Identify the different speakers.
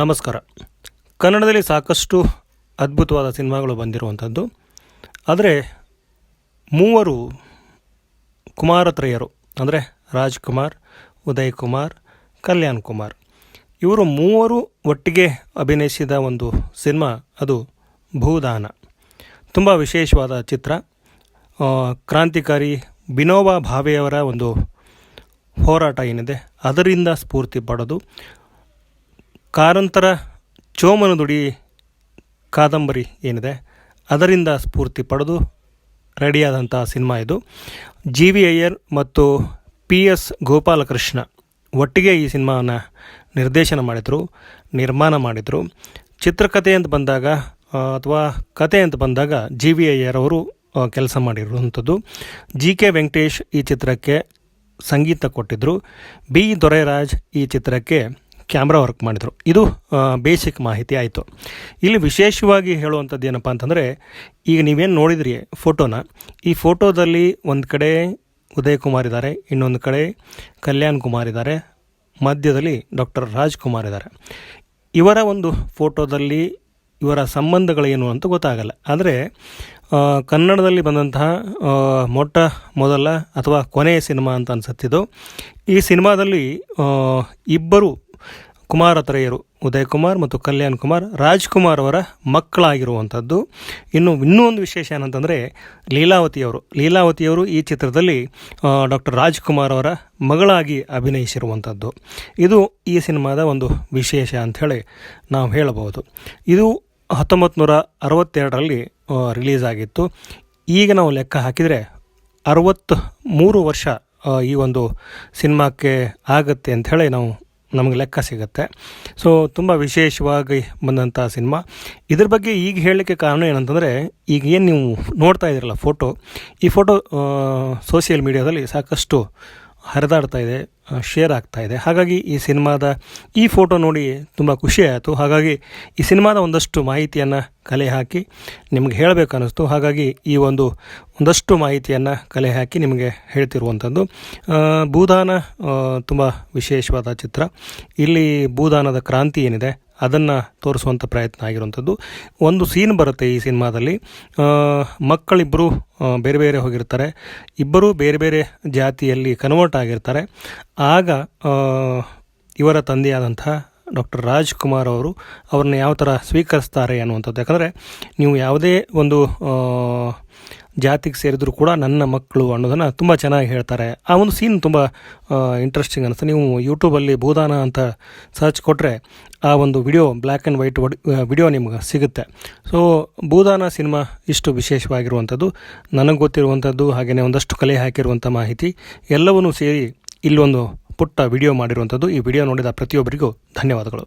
Speaker 1: ನಮಸ್ಕಾರ. ಕನ್ನಡದಲ್ಲಿ ಸಾಕಷ್ಟು ಅದ್ಭುತವಾದ ಸಿನಿಮಾಗಳು ಬಂದಿರುವಂಥದ್ದು. ಆದರೆ ಮೂವರು ಕುಮಾರತ್ರಯರು, ಅಂದರೆ ರಾಜ್ಕುಮಾರ್ ಉದಯ್ ಕುಮಾರ್ ಕಲ್ಯಾಣ್ ಕುಮಾರ್. ಇವರು ಮೂವರು ಒಟ್ಟಿಗೆ ಅಭಿನಯಿಸಿದ ಒಂದು ಸಿನಿಮಾ ಅದು ಭೂದಾನ. ತುಂಬ ವಿಶೇಷವಾದ ಚಿತ್ರ. ಕ್ರಾಂತಿಕಾರಿ ವಿನೋಬಾ ಭಾವೆಯವರ ಒಂದು ಹೋರಾಟ ಏನಿದೆ, ಅದರಿಂದ ಸ್ಫೂರ್ತಿ ಪಡೆದು ಕಾರಂತರ ಚೋಮನದುಡಿ ಕಾದಂಬರಿ ಏನಿದೆ, ಅದರಿಂದ ಸ್ಫೂರ್ತಿ ಪಡೆದು ರೆಡಿಯಾದಂಥ ಸಿನಿಮಾ ಇದು. ಜಿ ವಿ ಅಯ್ಯರ್ ಮತ್ತು ಪಿ ಎಸ್ ಗೋಪಾಲಕೃಷ್ಣ ಒಟ್ಟಿಗೆ ಈ ಸಿನಿಮಾನ ನಿರ್ದೇಶನ ಮಾಡಿದರು, ನಿರ್ಮಾಣ ಮಾಡಿದರು. ಚಿತ್ರಕಥೆ ಅಂತ ಬಂದಾಗ ಅಥವಾ ಕತೆ ಅಂತ ಬಂದಾಗ ಜಿ ವಿ ಅಯ್ಯರ್ ಅವರು ಕೆಲಸ ಮಾಡಿರುವಂಥದ್ದು. ಜಿ ಕೆ ವೆಂಕಟೇಶ್ ಈ ಚಿತ್ರಕ್ಕೆ ಸಂಗೀತ ಕೊಟ್ಟಿದ್ದರು ಬಿ ದೊರೆರಾಜ್ ಈ ಚಿತ್ರಕ್ಕೆ ಕ್ಯಾಮ್ರಾ ವರ್ಕ್ ಮಾಡಿದರು. ಇದು ಬೇಸಿಕ್ ಮಾಹಿತಿ ಆಯಿತು. ಇಲ್ಲಿ ವಿಶೇಷವಾಗಿ ಹೇಳುವಂಥದ್ದು ಏನಪ್ಪ ಅಂತಂದರೆ, ಈಗ ನೀವೇನು ನೋಡಿದ್ರಿ ಫೋಟೋನ, ಈ ಫೋಟೋದಲ್ಲಿ ಒಂದು ಕಡೆ ಉದಯ್ ಕುಮಾರ್ ಇದ್ದಾರೆ ಇನ್ನೊಂದು ಕಡೆ ಕಲ್ಯಾಣ್ ಕುಮಾರ್ ಇದ್ದಾರೆ ಮಧ್ಯದಲ್ಲಿ ಡಾಕ್ಟರ್ ರಾಜ್ಕುಮಾರ್ ಇದ್ದಾರೆ ಇವರ ಒಂದು ಫೋಟೋದಲ್ಲಿ ಇವರ ಸಂಬಂಧಗಳೇನು ಅಂತ ಗೊತ್ತಾಗಲ್ಲ. ಆದರೆ ಕನ್ನಡದಲ್ಲಿ ಬಂದಂತಹ ಮೊಟ್ಟ ಮೊದಲ ಅಥವಾ ಕೊನೆಯ ಸಿನಿಮಾ ಅಂತ ಅನಿಸುತ್ತಿದ್ದು, ಈ ಸಿನಿಮಾದಲ್ಲಿ ಇಬ್ಬರು ಕುಮಾರತ್ರಯರು ಉದಯ್ ಕುಮಾರ್ ಮತ್ತು ಕಲ್ಯಾಣ್ ಕುಮಾರ್ ರಾಜ್ಕುಮಾರ್ ಅವರ ಮಕ್ಕಳಾಗಿರುವಂಥದ್ದು. ಇನ್ನು ಇನ್ನೂ ಒಂದು ವಿಶೇಷ ಏನಂತಂದರೆ ಲೀಲಾವತಿಯವರು. ಲೀಲಾವತಿಯವರು ಈ ಚಿತ್ರದಲ್ಲಿ ಡಾಕ್ಟರ್ ರಾಜ್ಕುಮಾರ್ ಅವರ ಮಗಳಾಗಿ ಅಭಿನಯಿಸಿರುವಂಥದ್ದು. ಇದು ಈ ಸಿನಿಮಾದ ಒಂದು ವಿಶೇಷ ಅಂಥೇಳಿ ನಾವು ಹೇಳಬಹುದು. ಇದು ಹತ್ತೊಂಬತ್ತು ನೂರ ಅರವತ್ತೆರಡರಲ್ಲಿ ರಿಲೀಸ್ ಆಗಿತ್ತು. ಈಗ ನಾವು ಲೆಕ್ಕ ಹಾಕಿದರೆ ಅರವತ್ತು ಮೂರು ವರ್ಷ ಈ ಒಂದು ಸಿನಿಮಾಕ್ಕೆ ಆಗುತ್ತೆ ಅಂಥೇಳಿ ನಾವು ನಮಗೆ ಲೆಕ್ಕ ಸಿಗುತ್ತೆ. ಸೊ ತುಂಬ ವಿಶೇಷವಾಗಿ ಬಂದಂಥ ಸಿನಿಮಾ. ಇದ್ರ ಬಗ್ಗೆ ಈಗ ಹೇಳಲಿಕ್ಕೆ ಕಾರಣ ಏನಂತಂದರೆ, ಈಗ ಏನು ನೀವು ನೋಡ್ತಾ ಇದ್ದೀರಲ್ಲ ಫೋಟೋ ಈ ಫೋಟೋ ಸೋಷಿಯಲ್ ಮೀಡಿಯಾದಲ್ಲಿ ಸಾಕಷ್ಟು ಹರಿದಾಡ್ತಾ ಇದೆ ಶೇರ್ ಆಗ್ತಾ ಇದೆ. ಹಾಗಾಗಿ ಈ ಸಿನಿಮಾದ ಈ ಫೋಟೋ ನೋಡಿ ತುಂಬ ಖುಷಿ ಆಯಿತು. ಹಾಗಾಗಿ ಈ ಸಿನಿಮಾದ ಒಂದಷ್ಟು ಮಾಹಿತಿಯನ್ನು ಕಲೆ ಹಾಕಿ ನಿಮ್ಗೆ ಹೇಳಬೇಕು ಅನ್ನಿಸ್ತು ಹಾಗಾಗಿ ಈ ಒಂದು ಒಂದಷ್ಟು ಮಾಹಿತಿಯನ್ನು ಕಲೆ ಹಾಕಿ ನಿಮಗೆ ಹೇಳ್ತಿರುವಂಥದ್ದು ಭೂದಾನ ತುಂಬ ವಿಶೇಷವಾದ ಚಿತ್ರ. ಇಲ್ಲಿ ಭೂದಾನದ ಕ್ರಾಂತಿ ಏನಿದೆ ಅದನ್ನು ತೋರಿಸುವಂಥ ಪ್ರಯತ್ನ ಆಗಿರುವಂಥದ್ದು. ಒಂದು ಸೀನ್ ಬರುತ್ತೆ ಈ ಸಿನಿಮಾದಲ್ಲಿ. ಮಕ್ಕಳಿಬ್ಬರು ಬೇರೆ ಬೇರೆ ಹೋಗಿರ್ತಾರೆ. ಇಬ್ಬರೂ ಬೇರೆ ಬೇರೆ ಜಾತಿಯಲ್ಲಿ ಕನ್ವರ್ಟ್ ಆಗಿರ್ತಾರೆ. ಆಗ ಇವರ ತಂದೆಯಾದಂಥ ಡಾಕ್ಟರ್ ರಾಜ್ಕುಮಾರ್ ಅವರು ಅವ್ರನ್ನ ಯಾವ ಥರ ಸ್ವೀಕರಿಸ್ತಾರೆ ಅನ್ನುವಂಥದ್ದು. ಯಾಕಂದರೆ ನೀವು ಯಾವುದೇ ಒಂದು ಜಾತಿಗೆ ಸೇರಿದ್ರು ಕೂಡ ನನ್ನ ಮಕ್ಕಳು ಅನ್ನೋದನ್ನು ತುಂಬ ಚೆನ್ನಾಗಿ ಹೇಳ್ತಾರೆ. ಆ ಒಂದು ಸೀನ್ ತುಂಬ ಇಂಟ್ರೆಸ್ಟಿಂಗ್ ಅನಿಸ್ತು ನೀವು ಯೂಟ್ಯೂಬಲ್ಲಿ ಭೂದಾನ ಅಂತ ಸರ್ಚ್ ಕೊಟ್ಟರೆ ಆ ಒಂದು video black and white video ನಿಮ್ಗೆ ಸಿಗುತ್ತೆ. ಸೊ ಭೂದಾನ ಸಿನಿಮಾ ಇಷ್ಟು ವಿಶೇಷವಾಗಿರುವಂಥದ್ದು. ನನಗೆ ಗೊತ್ತಿರುವಂಥದ್ದು ಹಾಗೆಯೇ ಒಂದಷ್ಟು ಕಲೆ ಹಾಕಿರುವಂಥ ಮಾಹಿತಿ. ಎಲ್ಲವನ್ನೂ ಸೇರಿ ಇಲ್ಲೊಂದು ಪುಟ್ಟ ವಿಡಿಯೋ ಮಾಡಿರುವಂಥದ್ದು. ಈ ವಿಡಿಯೋ ನೋಡಿದ ಪ್ರತಿಯೊಬ್ಬರಿಗೂ ಧನ್ಯವಾದಗಳು.